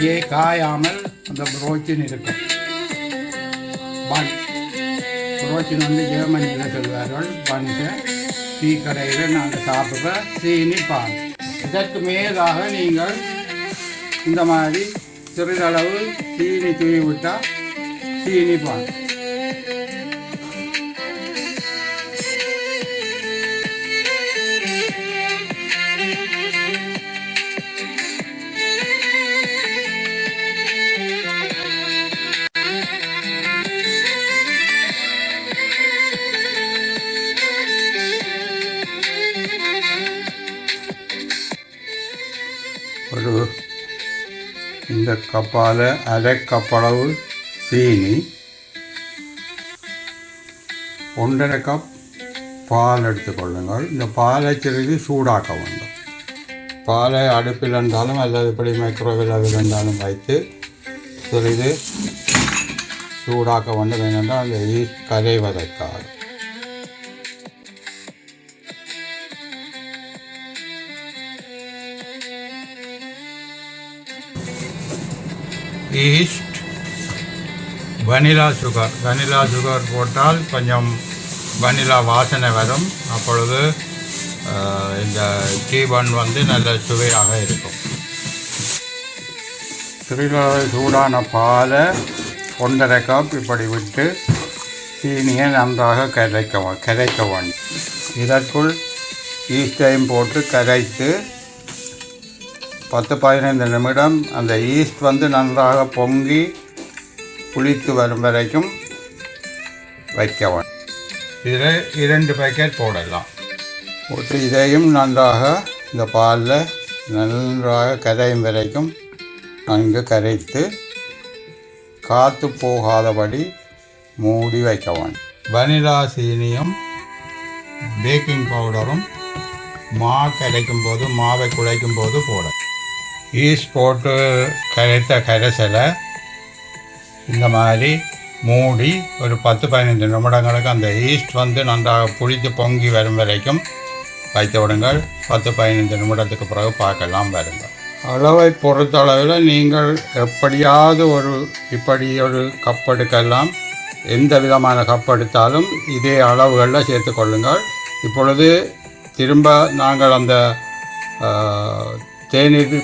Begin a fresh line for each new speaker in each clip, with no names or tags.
அப்படியே காயாமல் அந்த புரோச்சின் இருக்கும். பன் புரோச்சின் வந்து ஜெர்மனியில் சொல்வார்கள்? பன்ஸு டீ கடையில் நாங்கள் சாப்பிட்ற சீனி பான் இதற்கு மேலாக நீங்கள் இந்த மாதிரி சிறிதளவு சீனி தூவி விட்டால் சீனி பான் ஒரு இந்த கப்பால் அரை கப்பளவு சீனி ஒன்றரை கப் பால் எடுத்துக்கொள்ளுங்கள் இந்த பாலை சிறிது சூடாக்க வேண்டும். பாலை அடுப்பில் இருந்தாலும் அல்லது இப்படி மைக்ரோவேவில் அதில் இருந்தாலும் வைத்து சிறிது சூடாக்க வேண்டும். ஏனென்றால் அந்த yeast கரைவதற்காக. Yeast vanilla sugar vanilla sugar போட்டால் கொஞ்சம் வனிலா வாசனை வரும். அப்பொழுது இந்த டீ பன் வந்து நல்ல சுவையாக இருக்கும். சிறிதளவு சூடான பாலை ஒன்றரை கப் இப்படி விட்டு சீனியை நன்றாக கரைக்க கரைக்க வேண்டும். இதற்குள் ஈஸ்டையும் போட்டு கரைத்து பத்து பதினைந்து நிமிடம் அந்த ஈஸ்ட் வந்து நன்றாக பொங்கி புளித்து வரும் வரைக்கும் வைக்க வேண்டும். இதில் இரண்டு பேக்கெட் போடலாம். போட்டு இதையும் நன்றாக இந்த பாலில் நன்றாக கரையும் வரைக்கும் நன்கு கரைத்து காற்று போகாதபடி மூடி வைக்க வேண்டும். வனிலா சீனியும் பேக்கிங் பவுடரும் மா கரைக்கும் போது மாவை குழைக்கும் போது போட ஈஸ்ட் போட்டு கரைத்த கரைசலை இந்த மாதிரி மூடி ஒரு பத்து பதினஞ்சு நிமிடங்களுக்கு அந்த ஈஸ்ட் வந்து நன்றாக புளித்து பொங்கி வரும் வரைக்கும் வைத்து விடுங்கள். பத்து பதினஞ்சு நிமிடத்துக்கு பிறகு பார்க்கலாம் வருங்கள். அளவை பொறுத்தளவில் நீங்கள் எப்படியாவது ஒரு இப்படி ஒரு கப் எடுக்கலாம். எந்த விதமான கப் எடுத்தாலும் இதே அளவுகளில் சேர்த்து கொள்ளுங்கள். இப்பொழுது திரும்ப நாங்கள் அந்த தேநீர்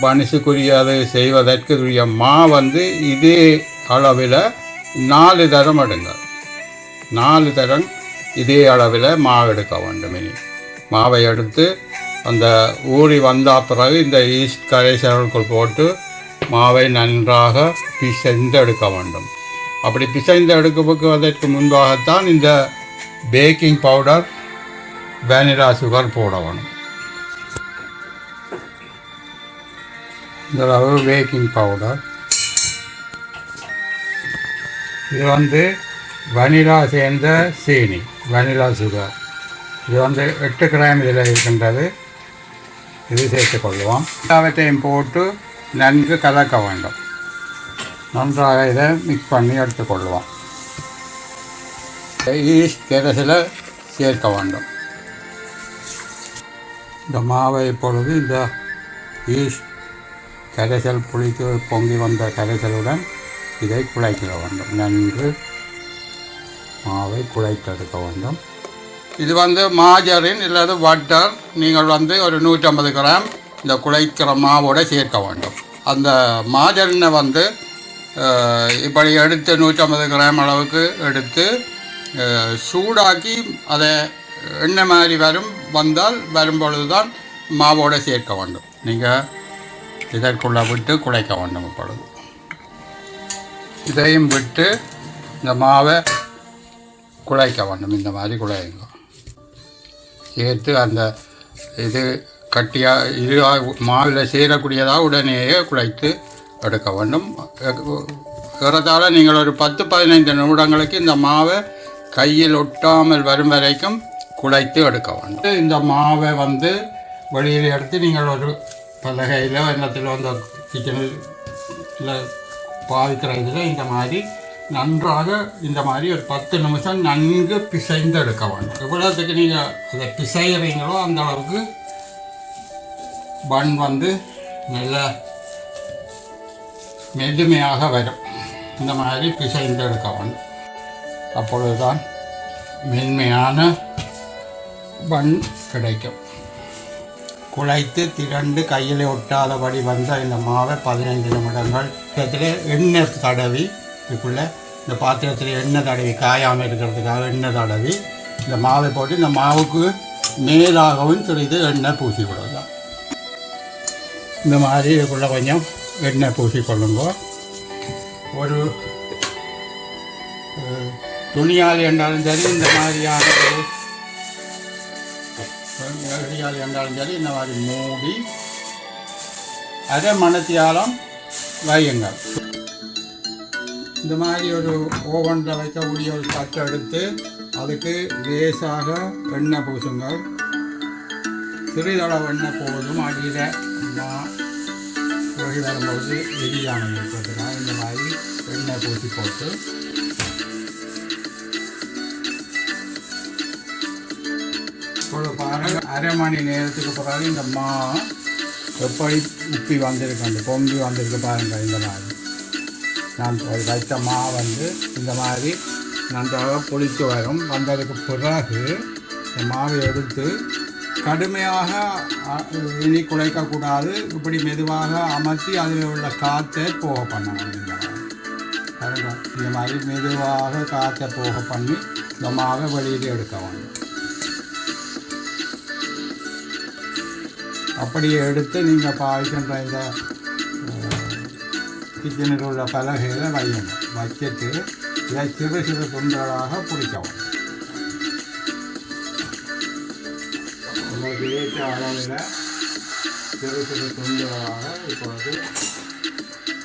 பனிசுக்குரிய செய்வதற்குரிய மா வந்து இதே அளவில் நாலு தரம் எடுங்கள் நாலு தரம் இதே அளவில் மாவு எடுக்க வேண்டும் இனி. மாவை எடுத்து அந்த ஊறி வந்த பிறகு இந்த ஈஸ்ட் கரைசலுக்குள் போட்டு மாவை நன்றாக பிசைந்து எடுக்க வேண்டும். அப்படி பிசைந்து எடுக்குவதற்கு முன்பாகத்தான் இந்த பேக்கிங் பவுடர் வேனிலா சுகர் போட வேணும் இந்த அளவு பேக்கிங் பவுடர் இது வந்து வனிலா சேர்ந்த சீனி வனிலா சுகர் இது வந்து எட்டு கிராம் இதில் இருக்கின்றது. இது சேர்த்துக்கொள்வோம் எல்லாவற்றையும் போட்டு நன்கு கலக்க வேண்டும். நன்றாக இதை மிக்ஸ் பண்ணி எடுத்துக்கொள்வோம் ஈஸ்ட் கெரசில் சேர்க்க வேண்டும். இந்த மாவை இப்பொழுது இந்த ஈஸ்ட் கரைசல் புளித்து பொங்கி வந்த கரைசலுடன் இதை குழைக்க வேண்டும். நன்கு மாவை குழைத்தெடுக்க வேண்டும். இது வந்து மாஜரின் இல்லது வட்டர். நீங்கள் வந்து ஒரு நூற்றம்பது கிராம் இந்த குழைக்கிற மாவோடு சேர்க்க வேண்டும். அந்த மாஜரினை வந்து இப்படி எடுத்து நூற்றம்பது கிராம் அளவுக்கு எடுத்து சூடாக்கி அதை எண்ணெய் மாதிரி வரும் வந்தால் வரும்பொழுது தான் மாவோடு சேர்க்க வேண்டும். நீங்கள் இதற்குள்ளே விட்டு குழைக்க வேண்டும் இப்பொழுது. இதையும் விட்டு இந்த மாவை குழைக்க வேண்டும். இந்த மாதிரி குழையுங்க சேர்த்து அந்த இது கட்டியாக இது மாவில் சேரக்கூடியதாக உடனேயே குழைத்து எடுக்க வேண்டும். ஏறத்தாழ நீங்கள் ஒரு பத்து பதினைந்து நிமிடங்களுக்கு இந்த மாவை கையில் ஒட்டாமல் வரும் வரைக்கும் குழைத்து எடுக்க வேண்டும். இந்த மாவை வந்து வெளியில் எடுத்து நீங்கள் ஒரு பலகையில் எண்ணத்தில் அந்த கிச்சனில் இல்லை பாவிக்கிற இதில் இந்த மாதிரி நன்றாக இந்த மாதிரி ஒரு பத்து நிமிஷம் நன்கு பிசைந்து எடுக்க வேண்டும். எவ்வளோத்துக்கு நீங்கள் அதை பிசைகிறீங்களோ அந்த அளவுக்கு பன் வந்து நல்ல மெதுமையாக வரும். இந்த மாதிரி பிசைந்து எடுக்க வேண்டும். அப்பொழுதுதான் மென்மையான பன் கிடைக்கும். குழைத்து திரண்டு கையில் ஒட்டாதபடி வந்த இந்த மாவை பதினைந்து நிமிடங்கள். இதில் எண்ணெய் தடவி இதுக்குள்ளே இந்த பாத்திரத்தில் எண்ணெய் தடவி காயாமல் இருக்கிறதுக்காக எண்ணெய் தடவி இந்த மாவை போட்டு இந்த மாவுக்கு மேலாகவும் சிறிது எண்ணெய் பூசி விடலாம் இந்த மாதிரி இதுக்குள்ளே கொஞ்சம் எண்ணெய் பூசி கொள்ளுங்க. ஒரு துணியால் என்றாலும் சரி இந்த மாதிரியான ஒரு நேரடியாக என்றாலும் சரி இந்த மாதிரி மூடி அரை மணத்தியாலம் வையுங்கள். இந்த மாதிரி ஒரு ஓவனில் வைக்கக்கூடிய ஒரு தட்டு எடுத்து அதுக்கு லேசாக எண்ணெய் பூசுங்கள். சிறிதளவு எண்ணெய் போதும் அடியில் நான் வரும்போது எரியாமல் இருக்கிறதுனா இந்த மாதிரி எண்ணெய் பூசி போட்டு அரை அரை மணி நேரத்துக்கு பிறகு இந்த மா எப்படி உப்பி வந்திருக்கு அந்த பொங்கி வந்திருக்கு பாருங்க இந்த மாதிரி. நான் ஒரு வைத்த மா வந்து இந்த மாதிரி நன்றாக பொழித்து வரும். வந்ததுக்கு பிறகு இந்த மாவை எடுத்து கடுமையாக இனி குலைக்கக்கூடாது இப்படி மெதுவாக அமர்த்தி அதில் உள்ள காற்றை போக பண்ணணும். இந்த மாதிரி இந்த மாதிரி மெதுவாக காற்றை போக பண்ணி இந்த மாவை வெளியில் எடுக்க வேண்டும். அப்படியே எடுத்து நீங்கள் பாய்க்கின்ற இந்த கிச்சனில் உள்ள பலகைகளை வையணும். வச்சுட்டு இதை சிறு சிறு துண்டுகளாக பிடிக்கவும். உங்களுக்கு ஏற்ற அளவில் சிறு சிறு துண்டுகளாக இப்பொழுது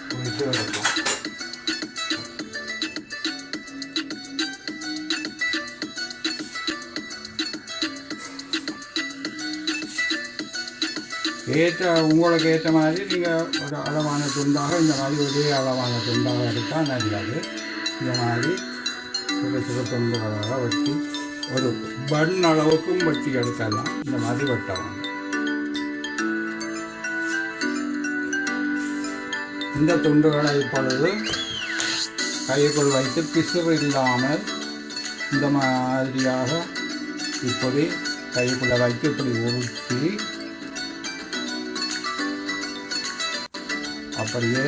பிடித்து எடுக்கும் ஏற்ற உங்களுக்கு ஏற்ற மாதிரி நீங்கள் ஒரு அளவான துண்டாக இந்த மாதிரி ஒரே அளவான துண்டாக எடுத்தால் நல்லது. இந்த மாதிரி சிறு சிறு துண்டுகளாக வச்சு ஒரு பன் அளவுக்கும் வச்சு எடுக்கலாம். இந்த மாதிரி வெட்டலாம். இந்த துண்டுகளை இப்பொழுது கைக்குள் வைத்து பிசுறு இல்லாமல் இந்த மாதிரியாக இப்படி கைக்குள்ளே வைத்து இப்படி உருட்டி அப்படியே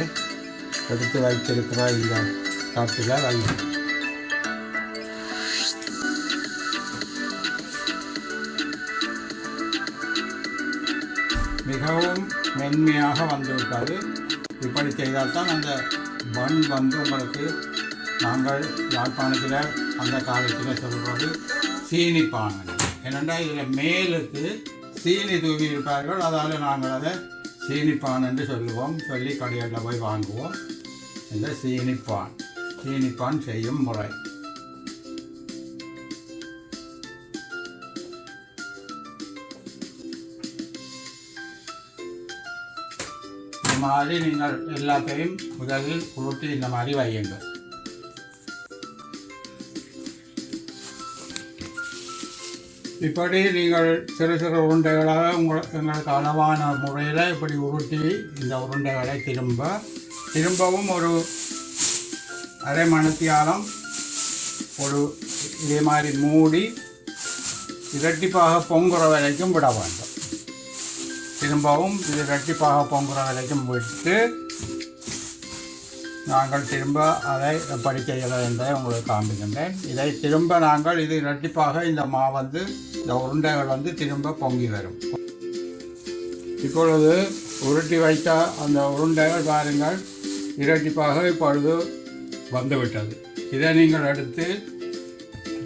எடுத்து வைத்திருக்கிறாய் இந்த தட்டில் வை மிகவும் மென்மையாக வந்துவிட்டது. இப்படி செய்தால்தான் அந்த பன் வந்து உங்களுக்கு நாங்கள் யாழ்ப்பாணத்தில் அந்த காலத்தில் சொல்வது சீனி பானை ஏனென்றால் இதில் மேலுக்கு சீனி தூவி இருப்பார்கள் அதால் நாங்கள் அதை சீனிப்பான் என்று சொல்லுவோம். சொல்லி கடைகளில் போய் வாங்குவோம். இந்த சீனிப்பான். சீனிப்பான் செய்யும் முறை. இந்த மாதிரி நீங்கள் எல்லாத்தையும் முதலில் உருட்டி இந்த மாதிரி வையுங்கள். இப்படி நீங்கள் சிறு சிறு உருண்டைகளாக உங்கள் எங்களுக்கு அளவான முறையில் இப்படி உருட்டி இந்த உருண்டைகளை திரும்ப திரும்பவும் ஒரு அரை மணத்தியாலம் ஒரு இதே மாதிரி மூடி இரட்டிப்பாக பொங்குற வரைக்கும் விட வேண்டும். திரும்பவும் இது இரட்டிப்பாக பொங்குற வரைக்கும் விட்டு நாங்கள் திரும்ப அதை எப்படி செய்யலாம் என்பதை உங்களுக்கு காண்பிக்கின்றேன். இதை திரும்ப நாங்கள் இது இரட்டிப்பாக இந்த மா வந்து இந்த உருண்டைகள் வந்து திரும்ப பொங்கி வரும். இப்பொழுது உருட்டி வைத்த அந்த உருண்டைகள் பாருங்கள் இரட்டிப்பாக இப்பொழுது வந்துவிட்டது. இதை நீங்கள் எடுத்து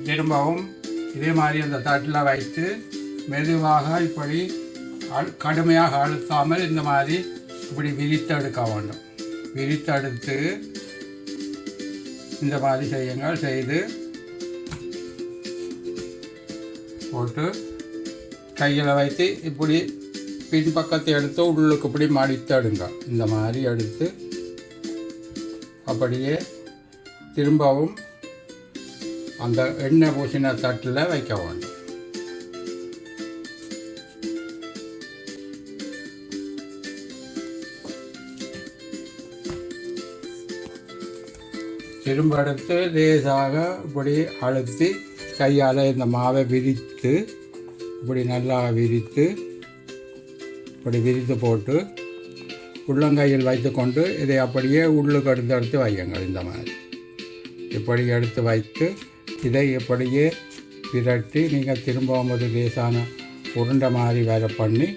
திரும்பவும் இதே மாதிரி அந்த தட்டில் வைத்து மெதுவாக இப்படி கடுமையாக அழுத்தாமல் இந்த மாதிரி இப்படி விரித்து எடுக்க வேண்டும். விரித்தெடுத்து இந்த மாதிரி செய்யுங்கள். செய்து போட்டு கையில் வைத்து இப்படி பின்பக்கத்தை எடுத்து உள்ளுக்கு இப்படி மடித்தடுங்க. இந்த மாதிரி எடுத்து அப்படியே திரும்பவும் அந்த எண்ணெய் பூசின தட்டில் வைக்க வேண்டும். திரும்ப எடுத்து லேசாக இப்படி அழுத்தி கையால் இந்த மாவை விரித்து இப்படி நல்லா விரித்து இப்படி விரித்து போட்டு உள்ளங்கையில் வைத்துக்கொண்டு இதை அப்படியே உள்ளுக்கு எடுத்து எடுத்து வையுங்கள் இந்த மாதிரி. இப்படி எடுத்து வைத்து இதை இப்படியே விரட்டி நீங்கள் திரும்பவும் ஒரு லேசான உருண்டை மாதிரி வேலை பண்ணி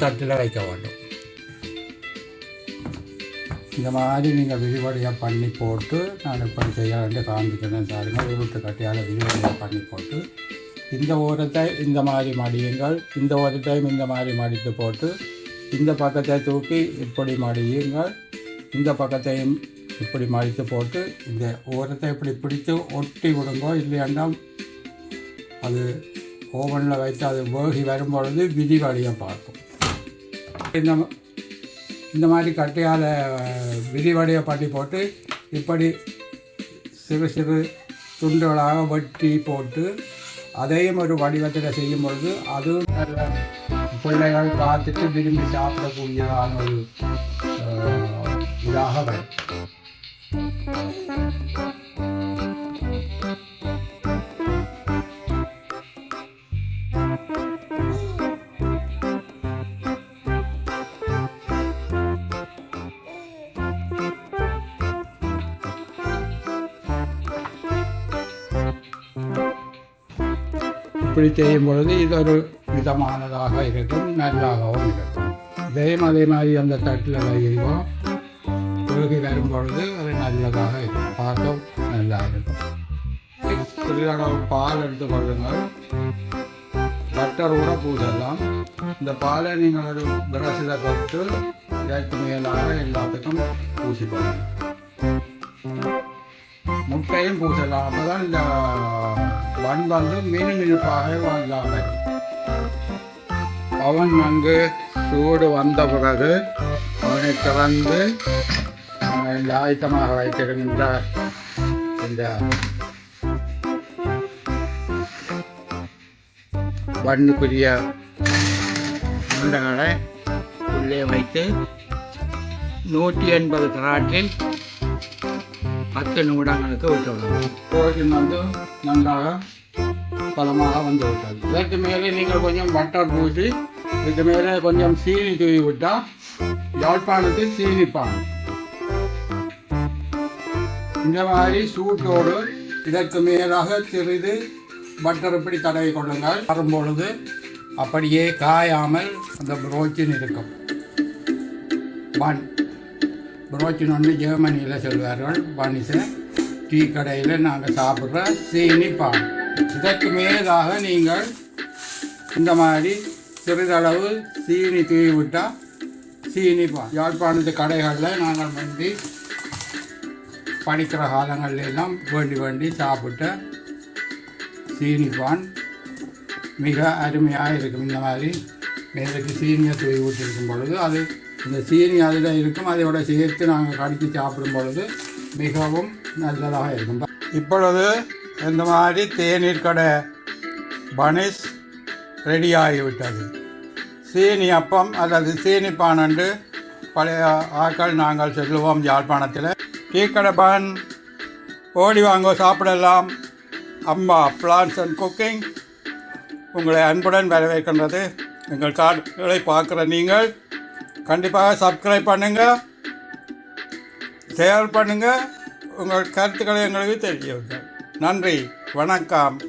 தட்டில் வைக்க வேண்டும். இந்த மாதிரி நீங்கள் விரிவடையாக பண்ணி போட்டு நான் இப்படி செய்யலான்ட்டு காமிக்கிறேன் சாருங்க உருட்டு கட்டியால் விரிவடையாக பண்ணி போட்டு இந்த ஓரத்தை இந்த மாதிரி மடியுங்கள். இந்த ஓரத்தையும் இந்த மாதிரி மடித்து போட்டு இந்த பக்கத்தை தூக்கி இப்படி மடியுங்கள். இந்த பக்கத்தையும் இப்படி மடித்து போட்டு இந்த ஓரத்தை இப்படி பிடித்து ஒட்டி விடுங்கோ இல்லையாண்டா அது ஓவனில் வைத்து அது வேகி வரும்பொழுது விரிவடையாக பார்க்கும் இந்த இந்த மாதிரி கட்டையால் விரிவடைய பண்ணி போட்டு இப்படி சிறு சிறு துண்டுகளாக வெட்டி போட்டு அதையும் ஒரு வடிவத்தில் செய்யும் பொழுது அதுவும் நல்ல பிள்ளைகள் பார்த்துட்டு விரும்பி சாப்பிடக்கூடியதான ஒரு இதாக வரும். இப்படி செய்யும் பொழுது இது ஒரு விதமானதாக இருக்கும் நல்லாகவும் இருக்கும். இதையும் அதே மாதிரி அந்த தட்டில் வைக்கிறோம் உருகி வரும் பொழுது அது நல்லதாக இருக்கும். பார்க்க நல்லா இருக்கும். சிறிதளவு பால் எடுத்து கொள்ளுங்கள். பட்டர் கூட பூசலாம் இந்த பாலை நீங்கள் ஒரு பிரஷில் தொட்டு இதற்கு மேலாக எல்லாத்துக்கும் பூசி கொள்ளலாம் முட்டையும் பூசலாம். அப்போ தான் இந்த வன் மீன் இருப்பாக வந்தாங்க. அவன் அங்கு சூடு வந்த பிறகு அவனை திறந்து இந்த ஆயத்தமாக வைத்திருக்கின்ற இந்த வண்ணுக்குரிய உருண்டைகளை உள்ளே வைத்து நூற்றி எண்பது கராட்டில் பத்து நிமிடங்களுக்கு விட்டுவிடணும் கோழின் வந்து நன்றாக பலமாக வந்து விட்டது இதற்கு மேலே நீங்கள் கொஞ்சம் பட்டர் பூசி இதுக்கு மேலே கொஞ்சம் சீனி தூவி விட்டால் யாழ்ப்பாணத்தில் சீனிப்பான். இந்த மாதிரி சூட்டோடு இதற்கு மேலாக சிறிது பட்டர் இப்படி தடவி கொள்ளுங்கள். வரும்பொழுது அப்படியே காயாமல் அந்த புரோச்சின் இருக்கும். பன். புரோச்சின் ஒன்று ஜெர்மனியில் சொல்வார்கள். பனிஸை டீ கடையில் நாங்கள் சாப்பிட்ற சீனி பான் இதற்கு மேலாக நீங்கள் இந்த மாதிரி சிறிதளவு சீனி தூவி விட்டால் சீனி பான் யாழ்ப்பாணத்து கடைகளில் நாங்கள் வந்து படிக்கிற காலங்களிலெல்லாம் வேண்டி வேண்டி சாப்பிட்ட சீனி மிக அருமையாக இருக்கும். இந்த மாதிரி மேலுக்கு சீனியை தூவி விட்டிருக்கும் பொழுது அது இந்த சீனி அதில் இருக்கும். அதையோட சேர்த்து நாங்கள் கடித்து சாப்பிடும் பொழுது மிகவும் நல்லதாக இருக்கும். இப்பொழுது இந்த மாதிரி தேநீர் கடை பனிஸ் ரெடி ஆகிவிட்டது. சீனி அப்பம் அல்லது சீனி பானண்டு பழைய ஆக்கள் நாங்கள் சொல்லுவோம் யாழ்ப்பாணத்தில். டீக்கடை பான் ஓடி வாங்க சாப்பிடலாம். அம்மா பிளான்ஸ் அண்ட் குக்கிங் உங்களை அன்புடன் வரவேற்கின்றது. எங்கள் கார்டுகளை பார்க்குற நீங்கள் கண்டிப்பாக சப்ஸ்கிரைப் பண்ணுங்கள் ஷேர் பண்ணுங்கள் உங்கள் கருத்துக்களை எங்களுக்கு தெரிவிங்க நன்றி வணக்கம்.